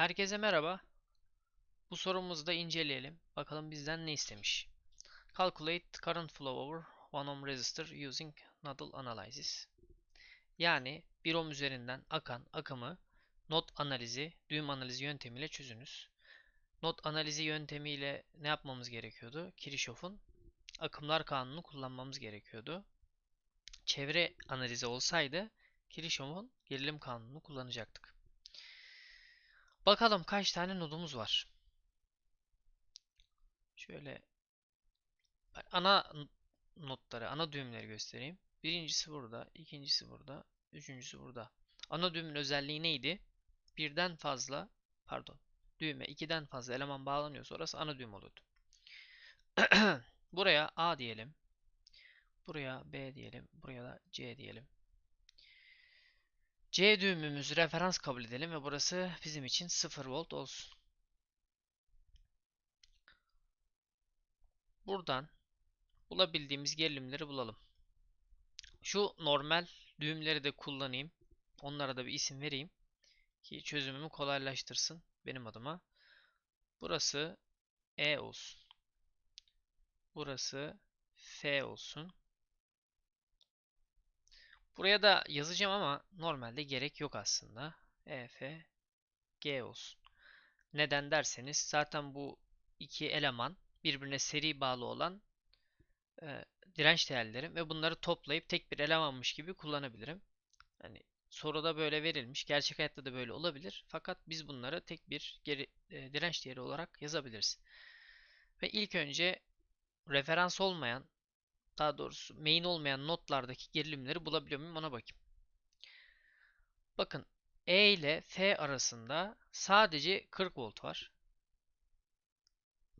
Herkese merhaba. Bu sorumuzu da inceleyelim. Bakalım bizden ne istemiş. Calculate current flow over 1 ohm resistor using nodal analysis. Yani 1 ohm üzerinden akan akımı not analizi, düğüm analizi yöntemiyle çözünüz. Not analizi yöntemiyle ne yapmamız gerekiyordu? Kirchhoff'un akımlar kanunu kullanmamız gerekiyordu. Çevre analizi olsaydı Kirchhoff'un gerilim kanunu kullanacaktık. Bakalım kaç tane nodumuz var. Şöyle ana notları, ana düğümleri göstereyim. Birincisi burada, ikincisi burada, üçüncüsü burada. Ana düğümün özelliği neydi? Birden fazla, pardon, düğüme ikiden fazla eleman bağlanıyorsa orası ana düğüm oluyordu. Buraya A diyelim. Buraya B diyelim. Buraya da C diyelim. C düğümümüzü referans kabul edelim ve burası bizim için 0 volt olsun. Buradan bulabildiğimiz gerilimleri bulalım. Şu normal düğümleri de kullanayım. Onlara da bir isim vereyim. Ki çözümümü kolaylaştırsın benim adıma. Burası E olsun. Burası F olsun. Buraya da yazacağım ama normalde gerek yok aslında. E, F, G olsun. Neden derseniz zaten bu iki eleman birbirine seri bağlı olan e, direnç değerlerim ve bunları toplayıp tek bir elemanmış gibi kullanabilirim. Yani soruda böyle verilmiş. Gerçek hayatta da böyle olabilir. Fakat biz bunları tek bir geri, e, direnç değeri olarak yazabiliriz. Ve ilk önce referans olmayan daha doğrusu main olmayan notlardaki gerilimleri bulabiliyor muyum ona bakayım. Bakın E ile F arasında sadece 40 volt var.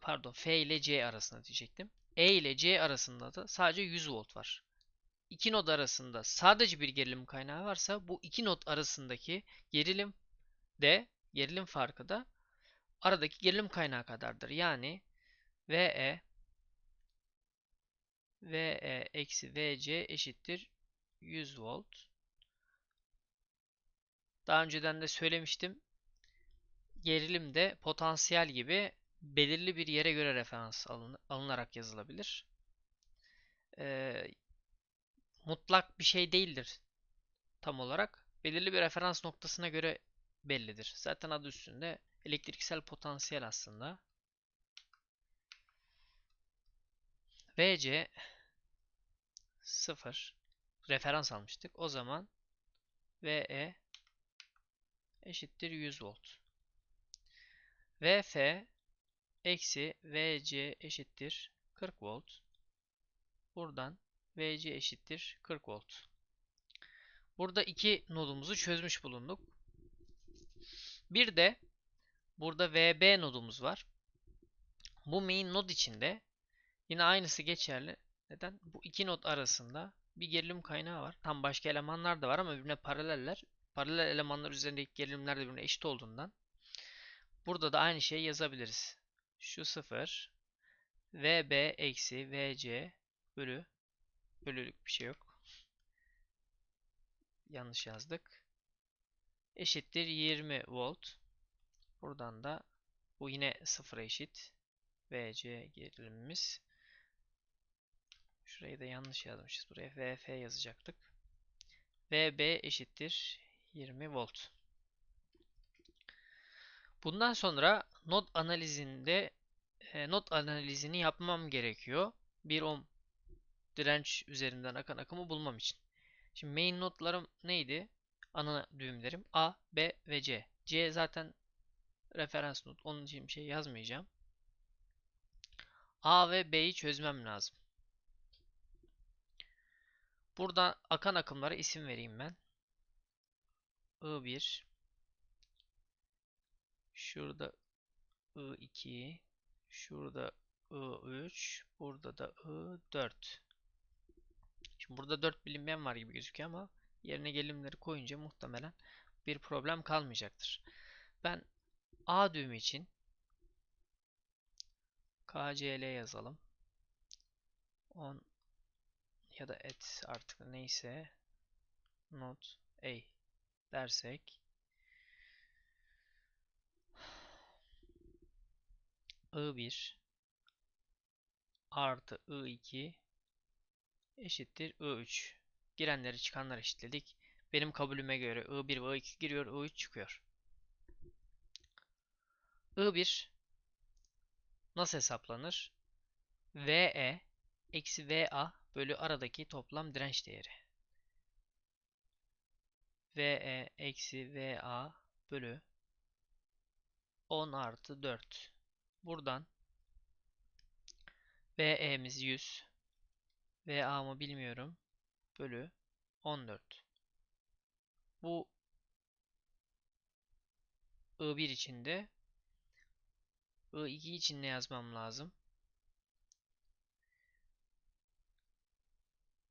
Pardon F ile C arasında diyecektim. E ile C arasında da sadece 100 volt var. İki nod arasında sadece bir gerilim kaynağı varsa bu iki nod arasındaki gerilim de gerilim farkı da aradaki gerilim kaynağı kadardır. Yani VE VE eksi VC eşittir 100 volt. Daha önceden de söylemiştim. Gerilim de potansiyel gibi belirli bir yere göre referans alın, alınarak yazılabilir. Ee, mutlak bir şey değildir tam olarak. Belirli bir referans noktasına göre bellidir. Zaten adı üstünde elektriksel potansiyel aslında. VC 0 referans almıştık. O zaman VE eşittir 100 volt. VF eksi VC eşittir 40 volt. Buradan VC eşittir 40 volt. Burada iki nodumuzu çözmüş bulunduk. Bir de burada VB nodumuz var. Bu main nod içinde yine aynısı geçerli. Neden? Bu iki nod arasında bir gerilim kaynağı var. Tam başka elemanlar da var ama birbirine paraleller. Paralel elemanlar üzerindeki gerilimler de birbirine eşit olduğundan burada da aynı şeyi yazabiliriz. Şu 0 VB eksi VC bölü bölülük bir şey yok. Yanlış yazdık. Eşittir 20 volt. Buradan da bu yine 0'a eşit. VC gerilimimiz. Şurayı da yanlış yazmışız. Buraya VF yazacaktık. VB eşittir 20 volt. Bundan sonra nod analizinde e, nod analizini yapmam gerekiyor. 1 ohm direnç üzerinden akan akımı bulmam için. Şimdi main nodlarım neydi? Ana düğümlerim A, B ve C. C zaten referans nod. Onun için bir şey yazmayacağım. A ve B'yi çözmem lazım. Burada akan akımlara isim vereyim ben. I1 Şurada I2 Şurada I3 Burada da I4 Şimdi burada 4 bilinmeyen var gibi gözüküyor ama yerine gelimleri koyunca muhtemelen bir problem kalmayacaktır. Ben A düğümü için KCL yazalım. 10 ya da et artık neyse not a dersek I1 artı I2 eşittir I3. Girenleri çıkanları eşitledik. Benim kabulüme göre I1 ve I2 giriyor, I3 çıkıyor. I1 nasıl hesaplanır? VE eksi VA bölü aradaki toplam direnç değeri. VE eksi VA bölü 10 artı 4. Buradan VE'miz 100. VA mı bilmiyorum. Bölü 14. Bu I1 içinde I2 için ne yazmam lazım?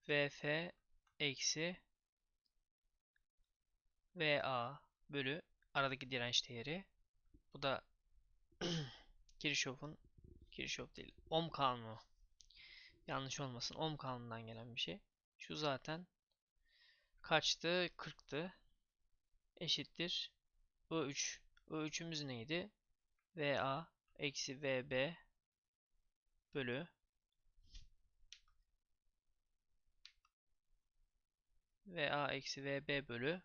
VF eksi VA bölü aradaki direnç değeri. Bu da Kirchhoff'un Kirchhoff değil. Ohm kanunu. Yanlış olmasın. Ohm kanunundan gelen bir şey. Şu zaten kaçtı? 40'tı. Eşittir. I3. I3'ümüz neydi? VA eksi VB bölü VA eksi VB bölü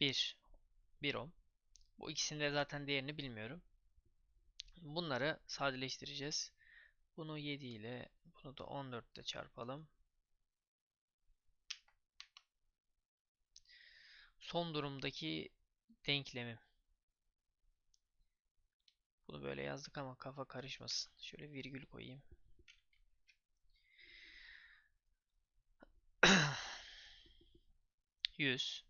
1. 1 ohm. Bu ikisinin de zaten değerini bilmiyorum. Bunları sadeleştireceğiz. Bunu 7 ile bunu da 14 ile çarpalım. Son durumdaki denklemim. Bunu böyle yazdık ama kafa karışmasın. Şöyle virgül koyayım. Yüz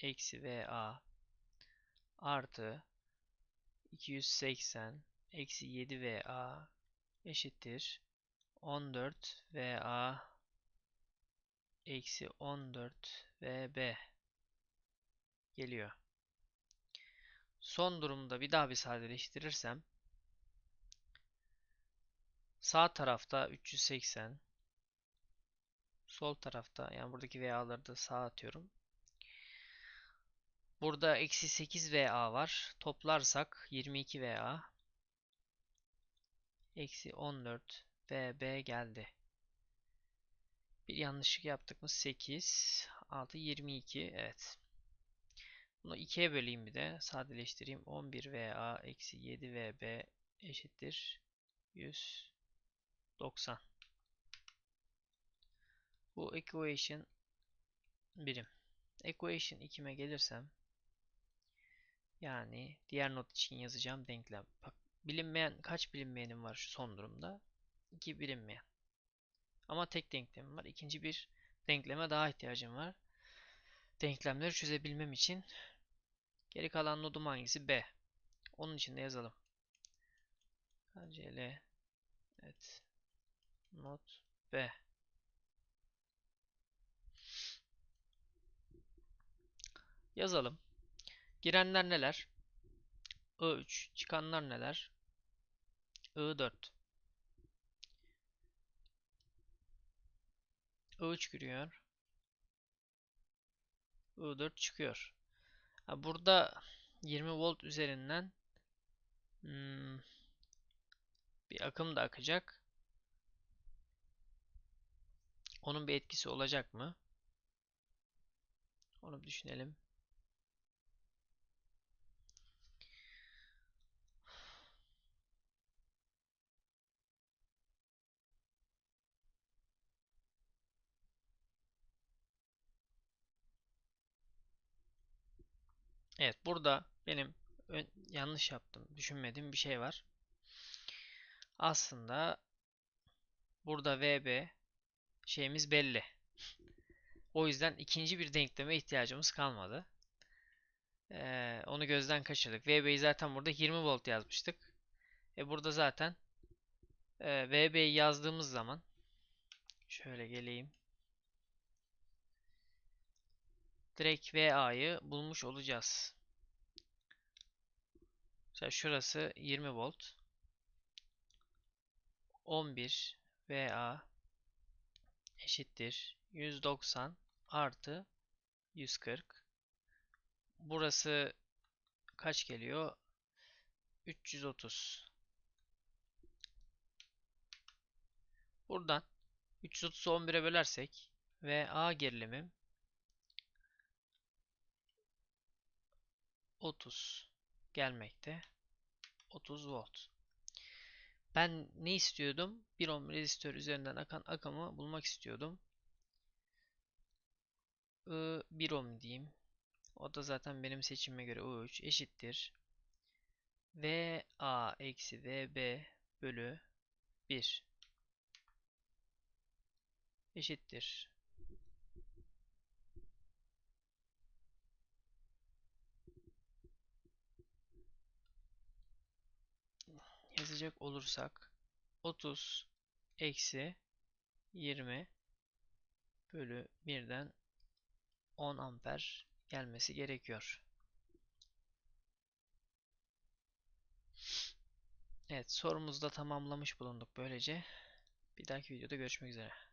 eksi VA artı 280 eksi 7 VA eşittir 14 VA eksi 14 VB geliyor. Son durumda bir daha bir sadeleştirirsem sağ tarafta 380 sol tarafta yani buradaki VA'ları da sağa atıyorum. Burada eksi 8 VA var. Toplarsak 22 VA eksi 14 VB geldi. Bir yanlışlık yaptık mı? 8 6 22 evet. Bunu 2'ye böleyim bir de. Sadeleştireyim. 11 VA eksi 7 VB eşittir 190. Bu equation birim. Equation 2'me gelirsem yani diğer not için yazacağım denklem. Bak bilinmeyen kaç bilinmeyenim var şu son durumda? 2 bilinmeyen. Ama tek denklemim var. İkinci bir denkleme daha ihtiyacım var. Denklemleri çözebilmem için geri kalan nodum hangisi? B. Onun için de yazalım. KCL Evet. Not B. Yazalım. Girenler neler? I3. Çıkanlar neler? I4. I3 giriyor. I4 çıkıyor. Burada 20 volt üzerinden hmm, bir akım da akacak. Onun bir etkisi olacak mı? Onu düşünelim. Evet burada benim yanlış yaptım, düşünmediğim bir şey var. Aslında burada VB şeyimiz belli. O yüzden ikinci bir denkleme ihtiyacımız kalmadı. Ee, onu gözden kaçırdık. VB'yi zaten burada 20 volt yazmıştık. E burada zaten e, VB'yi yazdığımız zaman şöyle geleyim. direkt VA'yı bulmuş olacağız. Mesela şurası 20 volt. 11 VA eşittir 190 artı 140. Burası kaç geliyor? 330. Buradan 330'u 11'e bölersek VA gerilimim 30 gelmekte. 30 volt. Ben ne istiyordum? 1 ohm rezistör üzerinden akan akımı bulmak istiyordum. I 1 ohm diyeyim. O da zaten benim seçimime göre U3 eşittir. VA eksi VB bölü 1 eşittir. Yazacak olursak 30 eksi 20 bölü 1'den 10 amper gelmesi gerekiyor. Evet sorumuzu da tamamlamış bulunduk böylece. Bir dahaki videoda görüşmek üzere.